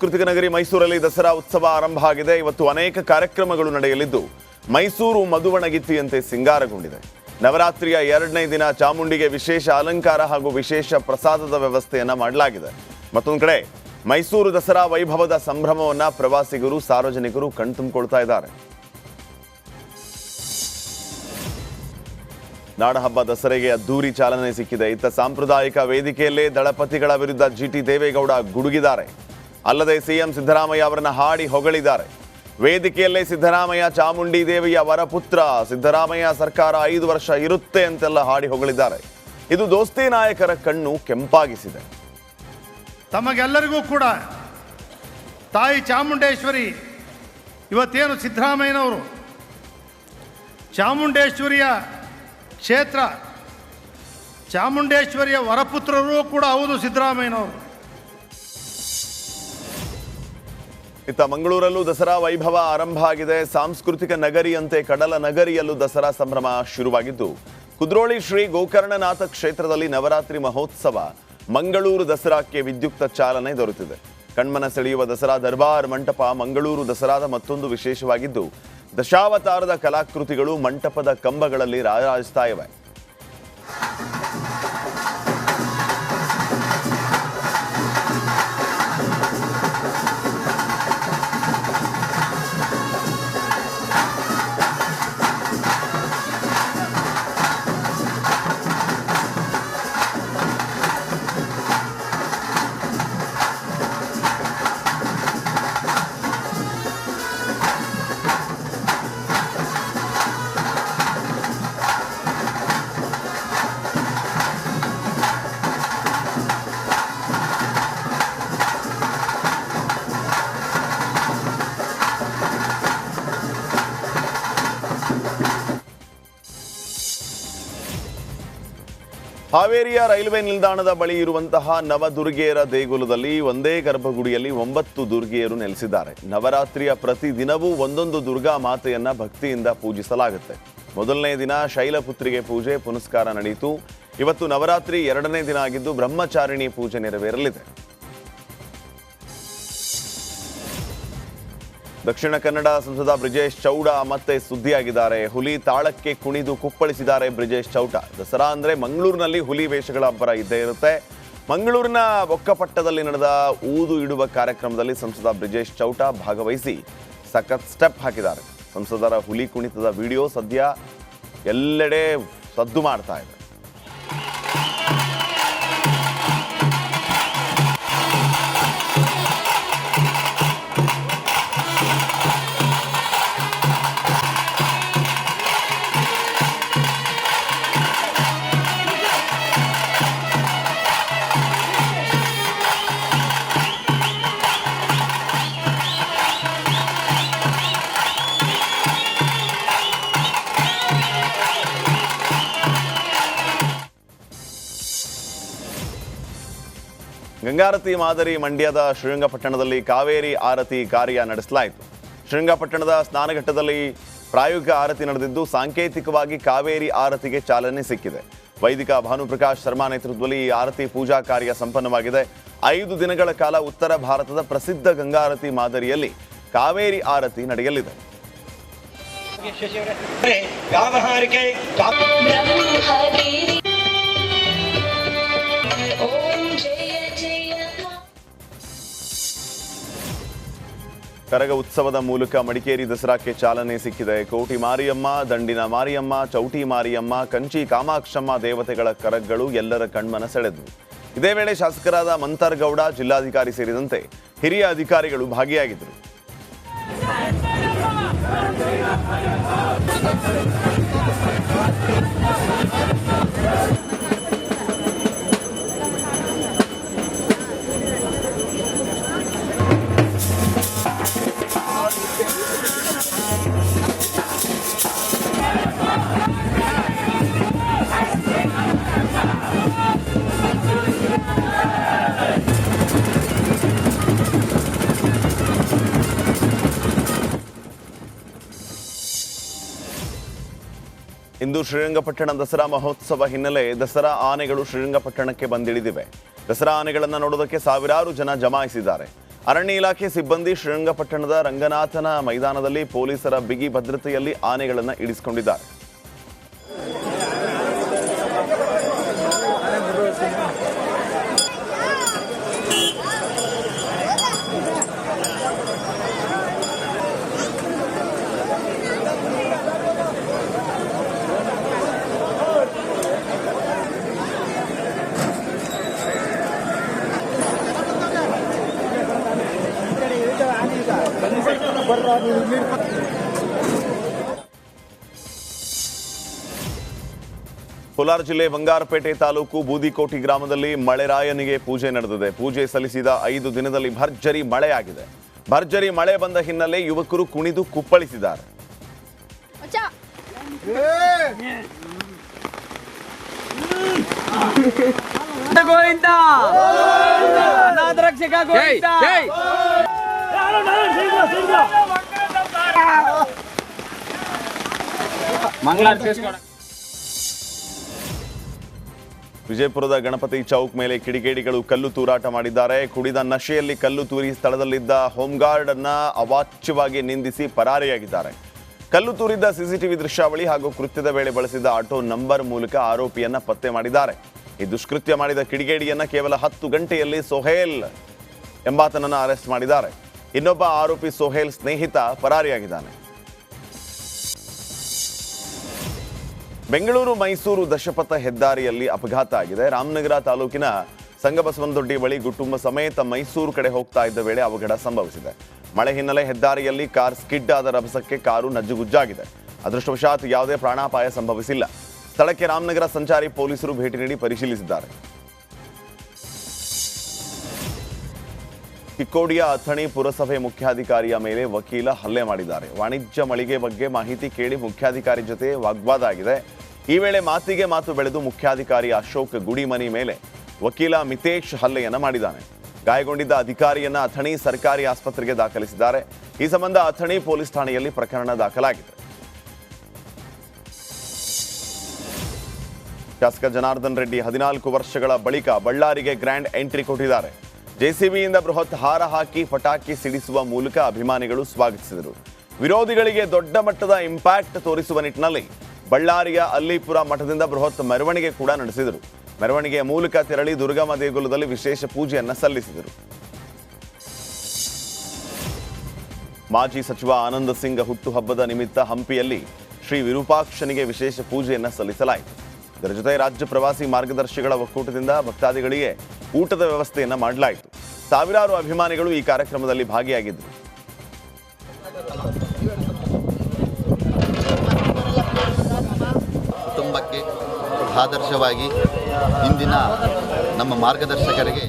ಸಾಂಸ್ಕೃತಿಕ ನಗರಿ ಮೈಸೂರಲ್ಲಿ ದಸರಾ ಉತ್ಸವ ಆರಂಭ ಆಗಿದೆ. ಇವತ್ತು ಅನೇಕ ಕಾರ್ಯಕ್ರಮಗಳು ನಡೆಯಲಿದ್ದು, ಮೈಸೂರು ಮಧುವಣಗಿತ್ತಿಯಂತೆ ಸಿಂಗಾರಗೊಂಡಿದೆ. ನವರಾತ್ರಿಯ ಎರಡನೇ ದಿನ ಚಾಮುಂಡಿಗೆ ವಿಶೇಷ ಅಲಂಕಾರ ಹಾಗೂ ವಿಶೇಷ ಪ್ರಸಾದದ ವ್ಯವಸ್ಥೆಯನ್ನು ಮಾಡಲಾಗಿದೆ. ಮತ್ತೊಂದು ಕಡೆ, ಮೈಸೂರು ದಸರಾ ವೈಭವದ ಸಂಭ್ರಮವನ್ನು ಪ್ರವಾಸಿಗರು, ಸಾರ್ವಜನಿಕರು ಕಣ್ತುಂಬಿಕೊಳ್ತಾ ಇದ್ದಾರೆ. ನಾಡಹಬ್ಬ ದಸರೆಗೆ ಅದ್ದೂರಿ ಚಾಲನೆ ಸಿಕ್ಕಿದೆ. ಇತ್ತ ಸಾಂಪ್ರದಾಯಿಕ ವೇದಿಕೆಯಲ್ಲೇ ದಳಪತಿಗಳ ವಿರುದ್ಧ ಜಿಟಿ ದೇವೇಗೌಡ ಗುಡುಗಿದ್ದಾರೆ. ಅಲ್ಲದೆ ಸಿಎಂ ಸಿದ್ದರಾಮಯ್ಯ ಅವರನ್ನು ಹಾಡಿ ಹೊಗಳಿದ್ದಾರೆ. ವೇದಿಕೆಯಲ್ಲೇ ಸಿದ್ದರಾಮಯ್ಯ, ಚಾಮುಂಡಿ ದೇವಿಯ ವರಪುತ್ರ. ಸಿದ್ದರಾಮಯ್ಯ ಸರ್ಕಾರ ಐದು ವರ್ಷ ಇರುತ್ತೆ ಅಂತೆಲ್ಲ ಹಾಡಿ ಹೊಗಳಿದ್ದಾರೆ. ಇದು ದೋಸ್ತಿ ನಾಯಕರ ಕಣ್ಣು ಕೆಂಪಾಗಿಸಿದೆ. ತಮಗೆಲ್ಲರಿಗೂ ಕೂಡ ತಾಯಿ ಚಾಮುಂಡೇಶ್ವರಿ, ಇವತ್ತೇನು ಸಿದ್ದರಾಮಯ್ಯನವರು? ಚಾಮುಂಡೇಶ್ವರಿಯ ಕ್ಷೇತ್ರ, ಚಾಮುಂಡೇಶ್ವರಿಯ ವರಪುತ್ರರೂ ಕೂಡ ಹೌದು ಸಿದ್ದರಾಮಯ್ಯನವರು. ಇತ್ತ ಮಂಗಳೂರಲ್ಲೂ ದಸರಾ ವೈಭವ ಆರಂಭ ಆಗಿದೆ. ಸಾಂಸ್ಕೃತಿಕ ನಗರಿಯಂತೆ ಕಡಲ ನಗರಿಯಲ್ಲೂ ದಸರಾ ಸಂಭ್ರಮ ಶುರುವಾಗಿದ್ದು, ಕುದ್ರೋಳಿ ಶ್ರೀ ಗೋಕರ್ಣನಾಥ ಕ್ಷೇತ್ರದಲ್ಲಿ ನವರಾತ್ರಿ ಮಹೋತ್ಸವ, ಮಂಗಳೂರು ದಸರಾಕ್ಕೆ ವಿದ್ಯುಕ್ತ ಚಾಲನೆ ದೊರೆತಿದೆ. ಕಣ್ಮನ ಸೆಳೆಯುವ ದಸರಾ ದರ್ಬಾರ್ ಮಂಟಪ ಮಂಗಳೂರು ದಸರಾದ ಮತ್ತೊಂದು ವಿಶೇಷವಾಗಿದ್ದು, ದಶಾವತಾರದ ಕಲಾಕೃತಿಗಳು ಮಂಟಪದ ಕಂಬಗಳಲ್ಲಿ ರಾರಾಜಿಸ್ತಾ ಇವೆ. ಹಾವೇರಿಯ ರೈಲ್ವೆ ನಿಲ್ದಾಣದ ಬಳಿ ಇರುವಂತಹ ನವದುರ್ಗೆಯರ ದೇಗುಲದಲ್ಲಿ ಒಂದೇ ಗರ್ಭಗುಡಿಯಲ್ಲಿ ಒಂಬತ್ತು ದುರ್ಗೆಯರು ನೆಲೆಸಿದ್ದಾರೆ. ನವರಾತ್ರಿಯ ಪ್ರತಿ ದಿನವೂ ಒಂದೊಂದು ದುರ್ಗಾ ಮಾತೆಯನ್ನ ಭಕ್ತಿಯಿಂದ ಪೂಜಿಸಲಾಗುತ್ತೆ. ಮೊದಲನೇ ದಿನ ಶೈಲಪುತ್ರಿಗೆ ಪೂಜೆ ಪುನಸ್ಕಾರ ನಡೆಯಿತು. ಇವತ್ತು ನವರಾತ್ರಿ ಎರಡನೇ ದಿನ ಆಗಿದ್ದು ಬ್ರಹ್ಮಚಾರಿಣಿ ಪೂಜೆ ನೆರವೇರಲಿದೆ. ದಕ್ಷಿಣ ಕನ್ನಡ ಸಂಸದ ಬ್ರಿಜೇಶ್ ಚೌಡ ಮತ್ತೆ ಸುದ್ದಿಯಾಗಿದ್ದಾರೆ. ಹುಲಿ ತಾಳಕ್ಕೆ ಕುಣಿದು ಕುಪ್ಪಳಿಸಿದ್ದಾರೆ ಬ್ರಿಜೇಶ್ ಚೌಟ ದಸರಾ ಅಂದ್ರೆ ಮಂಗಳೂರಿನಲ್ಲಿ ಹುಲಿ ವೇಷಗಳ ಅಬ್ಬರ ಇದ್ದೇ ಇರುತ್ತೆ. ಮಂಗಳೂರಿನ ಬೊಕ್ಕಪಟ್ಟದಲ್ಲಿ ನಡೆದ ಊದು ಇಡುವ ಕಾರ್ಯಕ್ರಮದಲ್ಲಿ ಸಂಸದ ಬ್ರಿಜೇಶ್ ಚೌಟ ಭಾಗವಹಿಸಿ ಸಖತ್ ಸ್ಟೆಪ್ ಹಾಕಿದ್ದಾರೆ. ಸಂಸದರ ಹುಲಿ ಕುಣಿತದ ವಿಡಿಯೋ ಸದ್ಯ ಎಲ್ಲೆಡೆ ಸದ್ದು ಮಾಡ್ತಾ ಇದೆ. ಗಂಗಾರತಿ ಮಾದರಿ ಮಂಡ್ಯದ ಶ್ರೀರಂಗಪಟ್ಟಣದಲ್ಲಿ ಕಾವೇರಿ ಆರತಿ ಕಾರ್ಯ ನಡೆಸಲಾಯಿತು. ಶ್ರೀರಂಗಪಟ್ಟಣದ ಸ್ನಾನಘಟ್ಟದಲ್ಲಿ ಪ್ರಾಯೋಗಿಕ ಆರತಿ ನಡೆದಿದ್ದು ಸಾಂಕೇತಿಕವಾಗಿ ಕಾವೇರಿ ಆರತಿಗೆ ಚಾಲನೆ ಸಿಕ್ಕಿದೆ. ವೈದಿಕ ಭಾನುಪ್ರಕಾಶ್ ಶರ್ಮಾ ನೇತೃತ್ವದಲ್ಲಿ ಈ ಆರತಿ ಪೂಜಾ ಕಾರ್ಯ ಸಂಪನ್ನವಾಗಿದೆ. ಐದು ದಿನಗಳ ಕಾಲ ಉತ್ತರ ಭಾರತದ ಪ್ರಸಿದ್ಧ ಗಂಗಾರತಿ ಮಾದರಿಯಲ್ಲಿ ಕಾವೇರಿ ಆರತಿ ನಡೆಯಲಿದೆ. ವ್ಯಾವಹಾರಿಕೆ ಕರಗ ಉತ್ಸವದ ಮೂಲಕ ಮಡಿಕೇರಿ ದಸರಾಕ್ಕೆ ಚಾಲನೆ ಸಿಕ್ಕಿದೆ. ಕೋಟಿ ಮಾರಿಯಮ್ಮ, ದಂಡಿನ ಮಾರಿಯಮ್ಮ, ಚೌಟಿ ಮಾರಿಯಮ್ಮ, ಕಂಚಿ ಕಾಮಾಕ್ಷಮ್ಮ ದೇವತೆಗಳ ಕರಗಗಳು ಎಲ್ಲರ ಕಣ್ಮನ ಸೆಳೆದವು ಇದೇ ವೇಳೆ ಶಾಸಕರಾದ ಮಂತರ್ಗೌಡ ಜಿಲ್ಲಾಧಿಕಾರಿ ಸೇರಿದಂತೆ ಹಿರಿಯ ಅಧಿಕಾರಿಗಳು ಭಾಗಿಯಾಗಿದ್ದರು. ಇಂದು ಶ್ರೀರಂಗಪಟ್ಟಣ ದಸರಾ ಮಹೋತ್ಸವ ಹಿನ್ನೆಲೆ ದಸರಾ ಆನೆಗಳು ಶ್ರೀರಂಗಪಟ್ಟಣಕ್ಕೆ ಬಂದಿಳಿದಿವೆ. ದಸರಾ ಆನೆಗಳನ್ನು ನೋಡೋದಕ್ಕೆ ಸಾವಿರಾರು ಜನ ಜಮಾಯಿಸಿದ್ದಾರೆ. ಅರಣ್ಯ ಇಲಾಖೆ ಸಿಬ್ಬಂದಿ ಶ್ರೀರಂಗಪಟ್ಟಣದ ರಂಗನಾಥನ ಮೈದಾನದಲ್ಲಿ ಪೊಲೀಸರ ಬಿಗಿ ಭದ್ರತೆಯಲ್ಲಿ ಆನೆಗಳನ್ನು ಇಳಿಸಿಕೊಂಡಿದ್ದಾರೆ. ಕೋಲಾರ ಜಿಲ್ಲೆ ಬಂಗಾರಪೇಟೆ ತಾಲೂಕು ಬೂದಿಕೋಟಿ ಗ್ರಾಮದಲ್ಲಿ ಮಳೆರಾಯನಿಗೆ ಪೂಜೆ ನಡೆದಿದೆ. ಪೂಜೆ ಸಲ್ಲಿಸಿದ ಐದು ದಿನದಲ್ಲಿ ಭರ್ಜರಿ ಮಳೆಯಾಗಿದೆ. ಭರ್ಜರಿ ಮಳೆ ಬಂದ ಹಿನ್ನೆಲೆ ಯುವಕರು ಕುಣಿದು ಕುಪ್ಪಳಿಸಿದ್ದಾರೆ. ಮಂಗಳಾರತಿ ವಿಜಯಪುರದ ಗಣಪತಿ ಚೌಕ್ ಮೇಲೆ ಕಿಡಿಗೇಡಿಗಳು ಕಲ್ಲು ತೂರಾಟ ಮಾಡಿದ್ದಾರೆ. ಕುಡಿದ ನಶೆಯಲ್ಲಿ ಕಲ್ಲು ತೂರಿ ಸ್ಥಳದಲ್ಲಿದ್ದ ಹೋಮ್ಗಾರ್ಡ್ ಅನ್ನ ಅವಾಚ್ಯವಾಗಿ ನಿಂದಿಸಿ ಪರಾರಿಯಾಗಿದ್ದಾರೆ. ಕಲ್ಲು ತೂರಿದ್ದ ಸಿಸಿಟಿವಿ ದೃಶ್ಯಾವಳಿ ಹಾಗೂ ಕೃತ್ಯದ ವೇಳೆ ಬಳಸಿದ ಆಟೋ ನಂಬರ್ ಮೂಲಕ ಆರೋಪಿಯನ್ನ ಪತ್ತೆ ಮಾಡಿದ್ದಾರೆ. ಈ ದುಷ್ಕೃತ್ಯ ಮಾಡಿದ ಕಿಡಿಗೇಡಿಯನ್ನ ಕೇವಲ ಹತ್ತು ಗಂಟೆಯಲ್ಲಿ ಸೊಹೇಲ್ ಎಂಬಾತನನ್ನ ಅರೆಸ್ಟ್ ಮಾಡಿದ್ದಾರೆ. ಇನ್ನೊಬ್ಬ ಆರೋಪಿ ಸೊಹೇಲ್ ಸ್ನೇಹಿತ ಪರಾರಿಯಾಗಿದ್ದಾನೆ. ಬೆಂಗಳೂರು ಮೈಸೂರು ದಶಪಥ ಹೆದ್ದಾರಿಯಲ್ಲಿ ಅಪಘಾತ ಆಗಿದೆ. ರಾಮನಗರ ತಾಲೂಕಿನ ಸಂಗಬಸವನದೊಡ್ಡಿ ಬಳಿ ಕುಟುಂಬ ಸಮೇತ ಮೈಸೂರು ಕಡೆ ಹೋಗ್ತಾ ಇದ್ದ ವೇಳೆ ಅವಘಡ ಸಂಭವಿಸಿದೆ. ಮಳೆ ಹಿನ್ನೆಲೆ ಹೆದ್ದಾರಿಯಲ್ಲಿ ಕಾರ್ ಸ್ಕಿಡ್ ಆದ ರಭಸಕ್ಕೆ ಕಾರು ನಜ್ಜುಗುಜ್ಜಾಗಿದೆ. ಅದೃಷ್ಟವಶಾತ್ ಯಾವುದೇ ಪ್ರಾಣಾಪಾಯ ಸಂಭವಿಸಿಲ್ಲ. ಸ್ಥಳಕ್ಕೆ ರಾಮನಗರ ಸಂಚಾರಿ ಪೊಲೀಸರು ಭೇಟಿ ನೀಡಿ ಪರಿಶೀಲಿಸಿದ್ದಾರೆ. ಚಿಕ್ಕೋಡಿಯ ಅಥಣಿ ಪುರಸಭೆ ಮುಖ್ಯಾಧಿಕಾರಿಯ ಮೇಲೆ ವಕೀಲ ಹಲ್ಲೆ ಮಾಡಿದ್ದಾರೆ. ವಾಣಿಜ್ಯ ಮಳಿಗೆ ಬಗ್ಗೆ ಮಾಹಿತಿ ಕೇಳಿ ಮುಖ್ಯಾಧಿಕಾರಿ ಜೊತೆ ವಾಗ್ವಾದ ಆಗಿದೆ. ಈ ವೇಳೆ ಮಾತಿಗೆ ಮಾತು ಬೆಳೆದು ಮುಖ್ಯಾಧಿಕಾರಿ ಅಶೋಕ್ ಗುಡಿಮನಿ ಮೇಲೆ ವಕೀಲ ಮಿತೇಶ್ ಹಲ್ಲೆಯನ್ನ ಮಾಡಿದ್ದಾನೆ. ಗಾಯಗೊಂಡಿದ್ದ ಅಧಿಕಾರಿಯನ್ನ ಅಥಣಿ ಸರ್ಕಾರಿ ಆಸ್ಪತ್ರೆಗೆ ದಾಖಲಿಸಿದ್ದಾರೆ. ಈ ಸಂಬಂಧ ಅಥಣಿ ಪೊಲೀಸ್ ಠಾಣೆಯಲ್ಲಿ ಪ್ರಕರಣ ದಾಖಲಾಗಿದೆ. ಶಾಸಕ ಜನಾರ್ದನ್ ರೆಡ್ಡಿ ಹದಿನಾಲ್ಕು ವರ್ಷಗಳ ಬಳಿಕ ಬಳ್ಳಾರಿಗೆ ಗ್ರ್ಯಾಂಡ್ ಎಂಟ್ರಿ ಕೊಟ್ಟಿದ್ದಾರೆ. ಜೆಸಿಬಿಯಿಂದ ಬೃಹತ್ ಹಾರ ಹಾಕಿ ಪಟಾಕಿ ಸಿಡಿಸುವ ಮೂಲಕ ಅಭಿಮಾನಿಗಳು ಸ್ವಾಗತಿಸಿದರು. ವಿರೋಧಿಗಳಿಗೆ ದೊಡ್ಡ ಮಟ್ಟದ ಇಂಪ್ಯಾಕ್ಟ್ ತೋರಿಸುವ ನಿಟ್ಟಿನಲ್ಲಿ ಬಳ್ಳಾರಿಯ ಅಲ್ಲಿಪುರ ಮಠದಿಂದ ಬೃಹತ್ ಮೆರವಣಿಗೆ ಕೂಡ ನಡೆಸಿದರು. ಮೆರವಣಿಗೆಯ ಮೂಲಕ ತೆರಳಿ ದುರ್ಗಮ್ಮ ದೇಗುಲದಲ್ಲಿ ವಿಶೇಷ ಪೂಜೆಯನ್ನು ಸಲ್ಲಿಸಿದರು. ಮಾಜಿ ಸಚಿವ ಆನಂದ ಸಿಂಗ್ ಹುಟ್ಟುಹಬ್ಬದ ನಿಮಿತ್ತ ಹಂಪಿಯಲ್ಲಿ ಶ್ರೀ ವಿರೂಪಾಕ್ಷನಿಗೆ ವಿಶೇಷ ಪೂಜೆಯನ್ನು ಸಲ್ಲಿಸಲಾಯಿತು. ಇದರ ಜೊತೆ ರಾಜ್ಯ ಪ್ರವಾಸಿ ಮಾರ್ಗದರ್ಶಿಗಳ ಒಕ್ಕೂಟದಿಂದ ಭಕ್ತಾದಿಗಳಿಗೆ ಊಟದ ವ್ಯವಸ್ಥೆಯನ್ನು ಮಾಡಲಾಯಿತು. ಸಾವಿರಾರು ಅಭಿಮಾನಿಗಳು ಈ ಕಾರ್ಯಕ್ರಮದಲ್ಲಿ ಭಾಗಿಯಾಗಿದ್ದರು. ಆದರ್ಶವಾಗಿ ಇಂದಿನ ನಮ್ಮ ಮಾರ್ಗದರ್ಶಕರಿಗೆ